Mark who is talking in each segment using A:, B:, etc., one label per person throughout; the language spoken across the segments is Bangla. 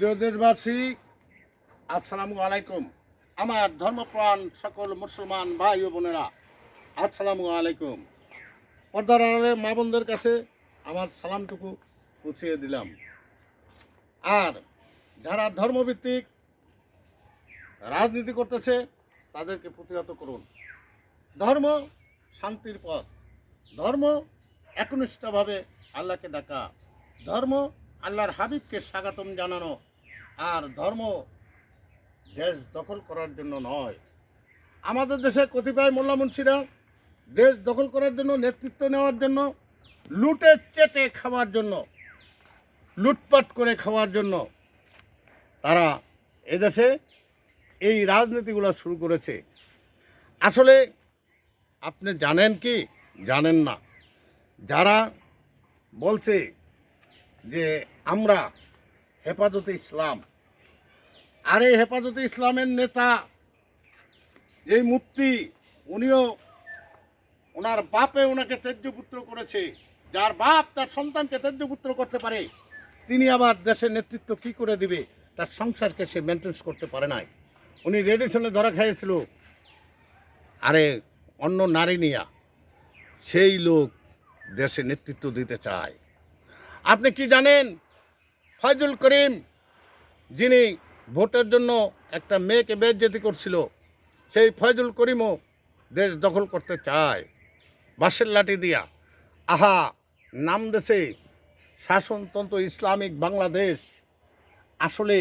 A: প্রিয় দেশবাসী, আসসালামু আলাইকুম। আমার ধর্মপ্রাণ সকল মুসলমান ভাই ও বোনেরা, আসসালামু আলাইকুম। পর্দার আড়ালে মা বোনদের কাছে আমার সালামটুকু পৌঁছিয়ে দিলাম। আর যারা ধর্মভিত্তিক রাজনীতি করতেছে, তাদেরকে প্রতিহত করুন। ধর্ম শান্তির পথ। ধর্ম একনিষ্ঠভাবে আল্লাহকে ডাকা। ধর্ম আল্লাহর হাবিবকে স্বাগতম জানানো। আর ধর্ম দেশ দখল করার জন্য নয়। আমাদের দেশে কতিপয় মোল্লা মুন্সিরা দেশ দখল করার জন্য নেতৃত্ব নেওয়ার জন্য, লুটে, চেটে খাওয়ার জন্য, লুটপাট করে খাওয়ার জন্য তারা এদেশে এই রাজনীতিগুলো শুরু করেছে। আসলে আপনি জানেন কি? জানেন না। যারা বলছে যে আমরা হেফাজতে ইসলাম। আর এই হেফাজতে ইসলামের নেতা, এই মুফতি, উনিও ওনার বাপে ওনাকে তেজ্যপুত্র করেছে। যার বাপ তার সন্তানকে তেজ্যপুত্র করতে পারে। তিনি আবার দেশের নেতৃত্ব কি করে দিবে? তার সংসারকে সে মেনটেন্স করতে পারে নাই। উনি রেডিশনে ধরা খাইয়েছিল। আরে অন্য নারী নিয়া, সেই লোক দেশে নেতৃত্ব দিতে চায়। আপনি কি জানেন? ফয়জুল করিম যিনি ভোটের জন্য একটা মেয়েকে বেজ্জেতি করছিল, সেই ফয়জুল করিমও দেশ দখল করতে চায়। বাঁশের লাঠি দিয়া। আহা, নাম দেশে শাসনতন্ত্র ইসলামিক বাংলাদেশ। আসলে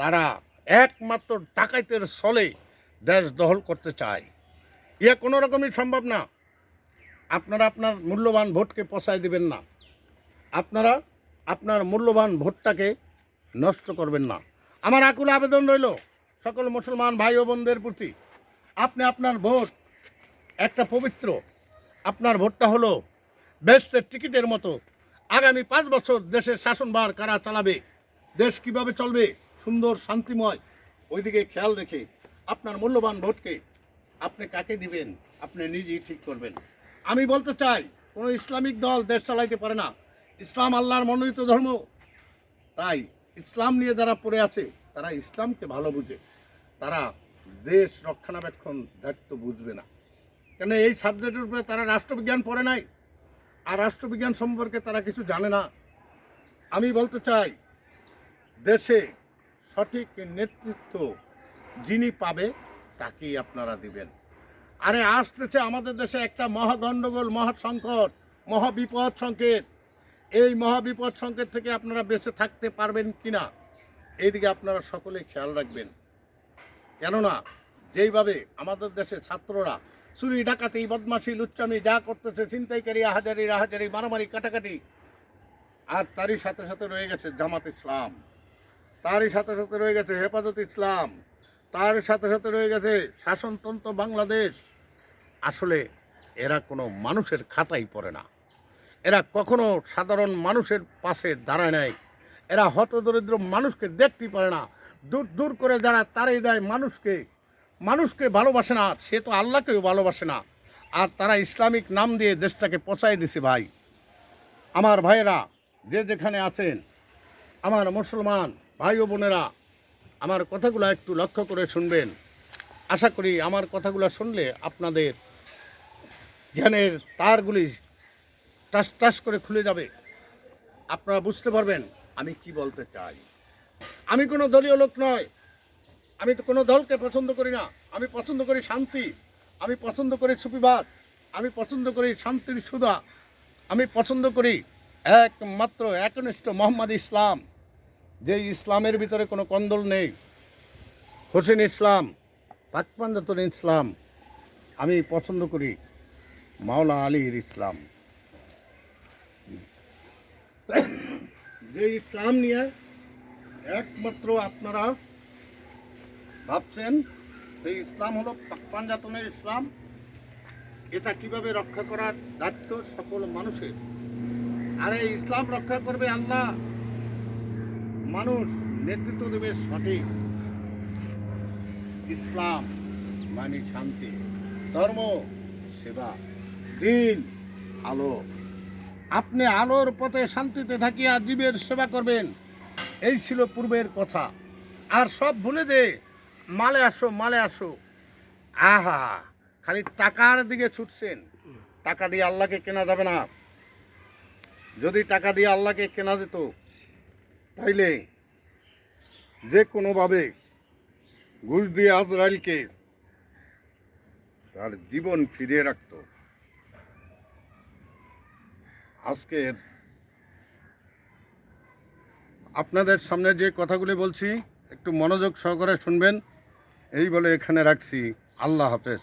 A: তারা একমাত্র ডাকাইতের ছলে দেশ দখল করতে চায়। ইয়ে কোনো রকমই সম্ভব না। আপনারা আপনার মূল্যবান ভোটকে পচাই দিবেন না। আপনারা আপনার মূল্যবান ভোটটাকে নষ্ট করবেন না। আমার আকুল আবেদন রইল সকল মুসলমান ভাই ও বোনদের প্রতি। আপনি আপনার ভোট একটা পবিত্র, আপনার ভোটটা হলো বেস্টের টিকিটের মতো। আগামী পাঁচ বছর দেশের শাসনভার কারা চালাবে, দেশ কীভাবে চলবে, সুন্দর, শান্তিময়, ওইদিকে খেয়াল রেখে আপনার মূল্যবান ভোটকে আপনি কাকে দিবেন, আপনি নিজেই ঠিক করবেন। আমি বলতে চাই, কোনো ইসলামিক দল দেশ চালাইতে পারে না। ইসলাম আল্লাহর মনোনীত ধর্ম। তাই ইসলাম নিয়ে যারা পড়ে আছে, তারা ইসলামকে ভালো বুঝে। তারা দেশ রক্ষণাবেক্ষণ দায়িত্ব বুঝবে না। কেন এই সাবজেক্টের উপরে তারা রাষ্ট্রবিজ্ঞান পড়ে নাই? আর রাষ্ট্রবিজ্ঞান সম্পর্কে তারা কিছু জানে না। আমি বলতে চাই, দেশে সঠিক নেতৃত্ব যিনি পাবে, তাকেই আপনারা দিবেন। আরে, আসতেছে আমাদের দেশে একটা মহাগণ্ডগোল, মহাসংকট, মহাবিপদ সংকেত। এই মহাবিপদ সংকেত থেকে আপনারা বেঁচে থাকতে পারবেন কি না এইদিকে আপনারা সকলেই খেয়াল রাখবেন। কেননা, যেইভাবে আমাদের দেশে ছাত্ররা চুরি, ডাকাতি, বদমাশি, লুচ্চামি যা করতেছে, ছিনতাইকারী, আহাজারি, রাহাজারি, মারামারি, কাটাকাটি, আর তারই সাথে সাথে রয়ে গেছে জামাত ইসলাম, তারই সাথে সাথে রয়ে গেছে হেফাজত ইসলাম, তার সাথে সাথে রয়ে গেছে শাসনতন্ত্র বাংলাদেশ। আসলে এরা কোনো মানুষের খাতাই পড়ে না। এরা কখনো সাধারণ মানুষের পাশে দাঁড়ায় নাই। এরা হতদরিদ্র মানুষকে দেখতেই পারে না। দূর দূর করে যারা তারাই দেয় মানুষকে। মানুষকে ভালোবাসে না, সে তো আল্লাহকেও ভালোবাসে না। আর তারা ইসলামিক নাম দিয়ে দেশটাকে পচাই দিছে ভাই। আমার ভাইয়েরা, যে যেখানে আছেন, আমার মুসলমান ভাই ও বোনেরা, আমার কথাগুলো একটু লক্ষ্য করে শুনবেন। আশা করি আমার কথাগুলো শুনলে আপনাদের জ্ঞানের তারগুলি টাস টাস করে খুলে যাবে। আপনারা বুঝতে পারবেন আমি কি বলতে চাই। আমি কোনো দলীয় লোক নয়। আমি তো কোনো দলকে পছন্দ করি না। আমি পছন্দ করি শান্তি। আমি পছন্দ করি সুপিবাদ আমি পছন্দ করি শান্তির সুদা আমি পছন্দ করি একমাত্র একনিষ্ঠ মোহাম্মদ ইসলাম। যে ইসলামের ভিতরে কোনো কন্দল নেই। হোসেন ইসলাম পাকপাঞ্জাতন ইসলাম। আমি পছন্দ করি মাওলা আলীর ইসলাম। যে ইসলাম নিয়ে একমাত্র আপনারা ভাবছেন, সেই ইসলাম হলো পাঞ্জাতনের ইসলাম। এটা কীভাবে রক্ষা করার দায়িত্ব সকল মানুষের? আর এই ইসলাম রক্ষা করবে আল্লাহ। মানুষ নেতৃত্ব দেবে সঠিক। ইসলাম মানে শান্তি, ধর্ম, সেবা, দিন, আলো। আপনি আলোর পথে শান্তিতে থাকিয়া জীবের সেবা করবেন। এই ছিল পূর্বের কথা। আর সব ভুলে দে মালে আসো মালে আসো। আহা, খালি টাকার দিকে ছুটছেন। টাকা দিয়ে আল্লাহকে কেনা যাবে না। যদি টাকা দিয়ে আল্লাহকে কেনা যেত, তাইলে যে কোনোভাবে ঘুষ দিয়ে আজরাইলকে তার জীবন ফিরিয়ে রাখত। আজকের আপনাদের সামনে যে কথাগুলি বলছি, একটু মনোযোগ সহকারে শুনবেন। এই বলে এখানে রাখছি। আল্লাহ হাফেজ।